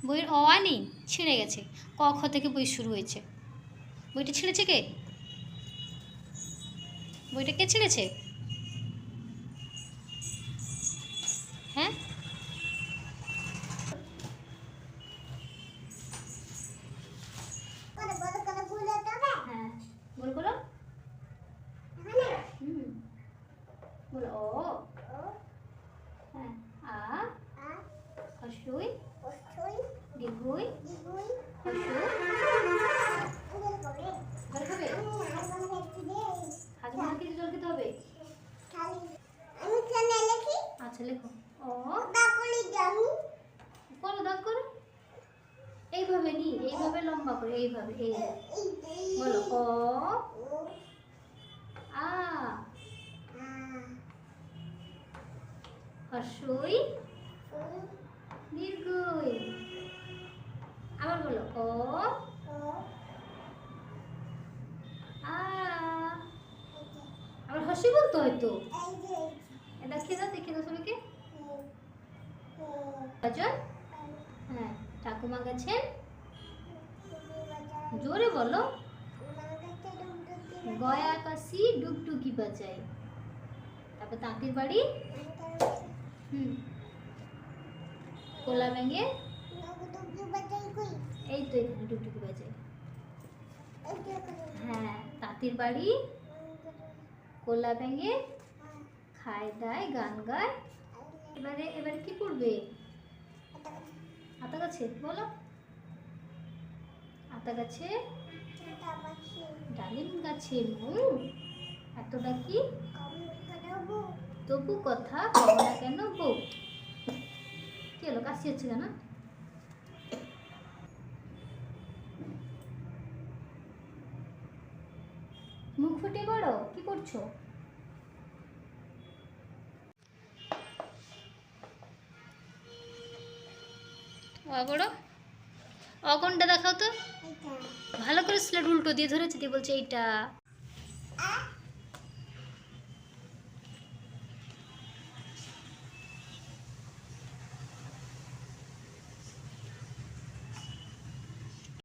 বইয়ের অ নেই ছিঁড়ে গেছে। ক খ থেকে বই শুরু হয়েছে। বইটা ছিঁড়েছে কে? বইটা কে ছিঁড়েছে? হ্যাঁ বল বলো হুম বলো ও হ্যাঁ আ হসুই হাতে মাকে জল খেতে হবে? আচ্ছা লেখো। ও করো দাগ করো। এইভাবে নি এইভাবে লম্বা করে এইভাবে এই। বলো ও আ। হসুই দীর্ঘই আবার বলো ও আ আবার হসি বলতো হয়তো এটা খেয়ে দাও দেখে দাও সবাইকে গাজর হ্যাঁ ঠাকুমা গেছেন? জোরে বলো। গয়া কাশি ডুগডুগি বাজাই তারপর তাঁতির বাড়ি? হুম। কোলা ব্যাঙে এই তো এখানে ডুগডুগি বাজাই হ্যাঁ তাঁতির বাড়ি, কোলা ব্যাঙে খায়, দায়, গান গায়। এবারে এবারে কি করবে আতা গাছে, বলো। আতা গাছে, ডালিম গাছে মৌ এতটা কি? তবু কথা কেন বউ? কি হলো, কাশি হচ্ছে কেন? মুখ ফুটে পড়ো কি করছ? বড় অগনটা দেখাও তো। ভালো করে স্লেট উল্টো দিয়ে ধরেছে দিয়ে বলছে এইটা।